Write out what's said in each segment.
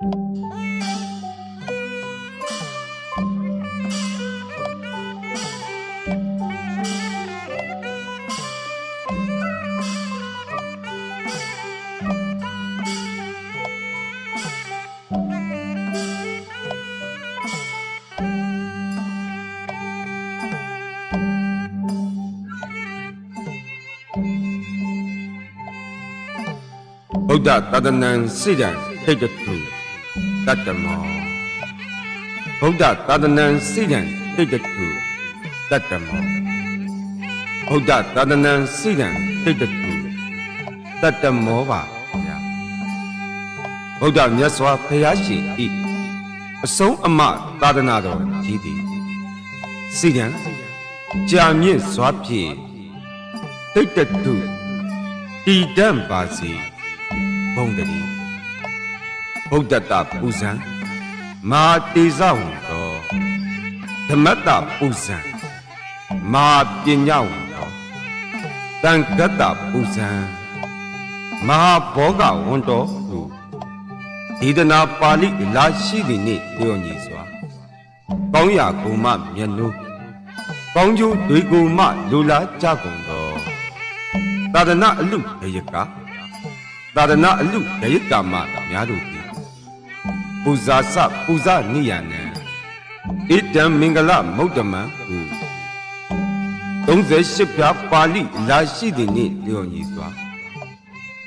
ဗုဒ္ဓတဒနံစိ တံထိတ်တတုတတ္တမောဗုဒ္ဓတဒနံစိတံထိတ်တတုတတ္တမောဗုဒ္ဓတဒနံစိတံထိတ်တတုတတ္တမောပါဗျာဗုဒ္ဓမြတ်စွာဘုရားရှင်ဤအဆုံးအမသာသနာတော်ကြီးသည်စိတံကြာမြင့်စွာဖြင့်ထိတ်တတုတည်တံ့ပါစေဘုံတည်း ဗုဒ္ဓတပူဇံမာတေဇဝံတော်ဓမ္မတပူဇံမာပညာဝံတော်တန်ကတ္တပူဇံမဟာဘောဂဝံတော်ဟုဒေသနာပါဠိလာရှိသည်နှင့်လျော်ညီစွာကောင်းရာကုမမြတ်နုကောင်းကျိုးတွေကိုမလူလားကြကုန်တော်သာသနာအလူဘယကသာဒနာအလူဒယကမများတို့သည် ပူဇာစပူဇာနိယနံဣတံမင်္ဂလမௌတ္တမံဟု38ပြားပါဠိလာရှိသည်နှင့်လျော်ညီစွာ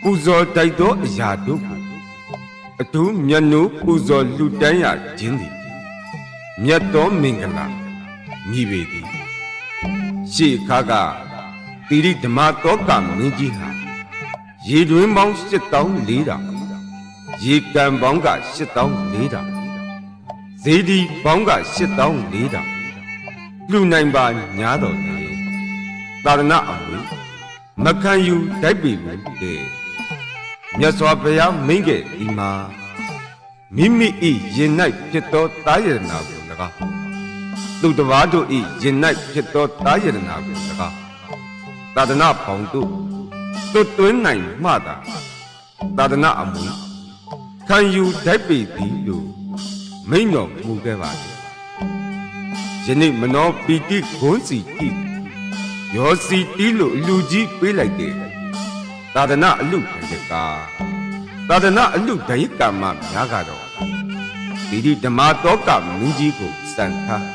ပူဇော်တိုက်သောအရာတို့ကိုအထူးမြတ်နိုးပူဇော်လူတန်းရခြင်းသည်မြတ်သောမင်္ဂလာမြည်ပေသည်ရှေးခါကတိရိဓမ္မတောကမင်းကြီးဟာရေတွင်ပေါင်း8400 ရေကန်ပေါင်းက8400ဇေဒီပေါင်းက8400လူနိုင်ပါညာတော်လေသာရဏအမွေမခံယူတိုက်ပြီဘူးတဲ့မြတ်စွာဘုရားမိန့်ခဲ့ဒီမှာမိမိဤရင်၌ဖြစ်သောတာယရနာကို၎င်းသူတစ်ပါးတို့ဤရင်၌ဖြစ်သောတာယရနာကို၎င်းသာသနာပေါင်းတို့တွတ်တွင်းနိုင်မှသာသာသနာအမှု ခံယူဓာတ်ပေသည်လို့မိန့်တော်မူခဲ့ပါလေယနေ့မနောပီတိဂုံးစီတိယောစီတီးလို့အလူကြီးပေးလိုက်တယ်သာသနာအလူခရကာသာသနာအလူဒယကမများကတော့ဒီဒီဓမ္မတောကမင်းကြီးကိုစံထား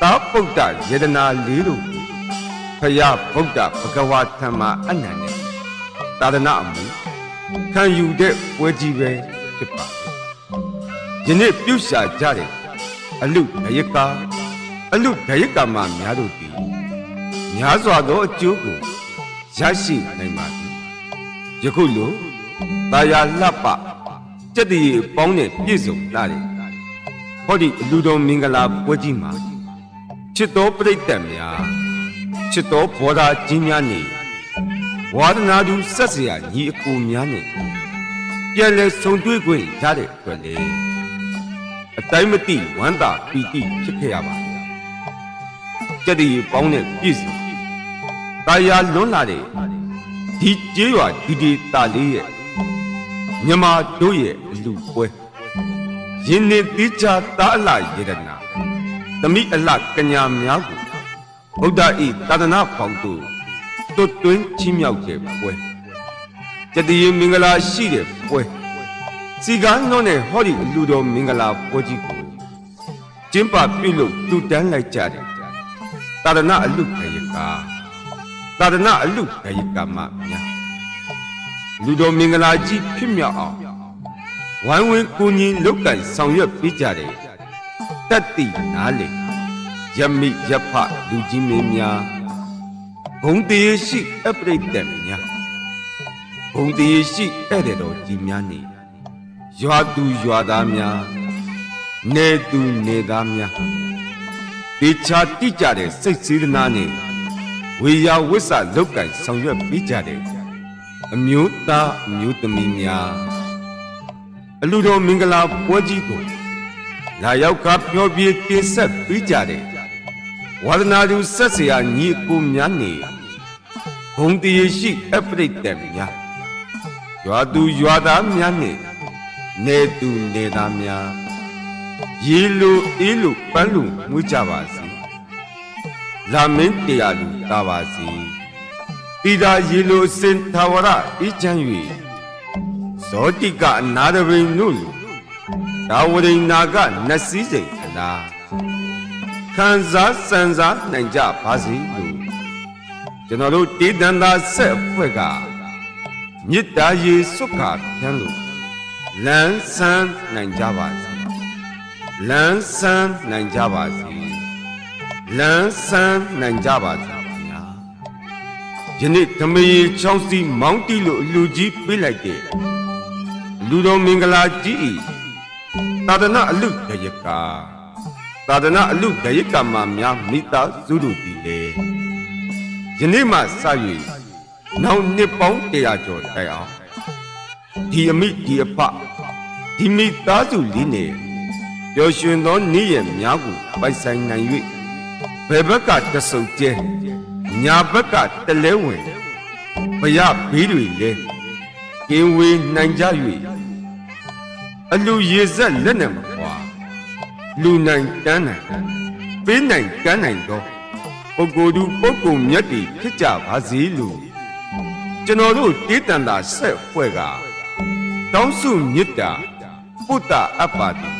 သာပုဒ္ဒယေဒနာလေးတို့ကိုဖယားဗုဒ္ဓဘဂဝါဓမ္မအနန္တသာသနာအမှု ခံယူတဲ့ပွဲကြီးပဲဖြစ်ပါတယ်ယနေ့ပြုရှာကြတဲ့အလူဒယကအလူဒယကမများတို့သည်များစွာသောအကျိုးကိုရရှိနိုင်ပါသည်ယခုလိုတာယာလှပစက်တည်ပေါင်းနဲ့ပြည့်စုံလာတယ်ဟောဒီအလူတော်မင်္ဂလာပွဲကြီးမှာချစ်တော်ပြိတ္တများချစ်တော်ဘောဓာကြီးများနေ ဝါဒနာသူဆက်စရာညီအကိုများနဲ့ပြန်လဲဆုံတွေ့ခွင့်ရတဲ့အတွက်လေအတိုင်းမသိဝမ်းသာပီတိဖြစ်ခဲ့ရပါဗျာကြက်တည်ပေါင်းတဲ့ပြည့်စုံတာယာလွန်းလာတဲ့ဒီကျေးရွာဒီဒီတာလေးရဲ့မြမတို့ရဲ့အလူပွဲရင်းနေတိချာတာအလှယေရနာသမိအလှကညာများကိုဘုဒ္ဓဤသာသနာပေါင်းတို့ တွတ်တွင်းချီးမြှောက်တဲ့ပွဲတတိယမင်္ဂလာရှိတဲ့ပွဲစီကန်းလုံးနဲ့ဟောဒီအလူတော်မင်္ဂလာပွဲကြီးကိုကျင်းပပြုလုပ်တူတန်းလိုက်ကြတယ်သာသနာအလူခရကသာသနာအလူခရကမများလူတော်မင်္ဂလာကြီးဖြစ်မြောက်အောင်ဝိုင်းဝန်းကိုညီလုတ်ကန်ဆောင်ရွက်ပေးကြတယ်တတ်တိနားလေယမိယဖလူကြီးမင်းများ ဂုံတရေရှိအပရိတ်တက်များဂုံတရေရှိဧည့်သည်တော်ကြီးများနေရွာသူရွာသားများနေသူနေသားများဒေချာတိကြတဲ့စိတ်စေတနာနဲ့ဝေယဝိဆလုတ်ကန်ဆောင်ရွက်ပြီးကြတဲ့အမျိုးသားအမျိုးသမီးများအလူတော်မင်္ဂလာပွဲကြီးကိုလာရောက်ကပြောပြတင်ဆက်ပြီးကြတဲ့ ဝါဒနာသူဆက်เสียညီအကိုများနေဘုံတရေရှိအပရိတ်တက်များရွာသူရွာသားများနဲ့ နေသူနေသားများရေလိုအေးလိုပန်းလိုမွေးကြပါစေလာမင်းတရားလူတာပါစေပိဒါရေလိုစင်သာဝရအေးချမ်း၍ဇောတိကအနာရဘိန်နုလူဒါဝရိနာကနတ်စည်းစိန်အလား ခံစားစံစားနိုင်ကြပါစေလို့ကျွန်တော်တို့တေတန်သာဆက်အဖွဲ့ကမေတ္တာရေစွတ်ခါဖြန်းလို့လန်းဆန်းနိုင်ကြပါစေလန်းဆန်းနိုင်ကြပါစေလန်းဆန်းနိုင်ကြပါစေခင်ဗျာယနေ့ဓမ္မရေချောင်းစီမောင်းတီလို့အလူကြီးပေးလိုက်တဲ့လူတော်မင်္ဂလာကြီးဤသာသနာအလူတရကာ သာသနာအလူတရကာမှာများမိသားစုတို့ဒီလေယနေ့မှစ၍နောက်နှစ်ပေါင်း100ကျော်တိုင်အောင်ဒီအမိဒီအဖဒီမိသားစုလေးနဲ့ပျော်ရွှင်သောနေ့ရက်များကိုပိုက်ဆိုင်နိုင်၍ဘယ်ဘက်ကတဆုပ်ကျဲညာဘက်ကတလဲဝင်ဘရဘေးတွေလဲကင်းဝေးနိုင်ကြ၍အလူရေဆက်လက်နဲ့မကွာ လူနိုင်တန်းနိုင်ပေးနိုင်ကမ်းနိုင်သောပုဂ္ဂိုလ်သူပုဂ္ဂိုလ်မြတ်တွေဖြစ်ကြပါစေလို့ကျွန်တော်တို့တေးတန်တာဆက်ဖွဲ့ကတောင်းစုမြစ်တာပုတ္တအပ္ပါတိညာ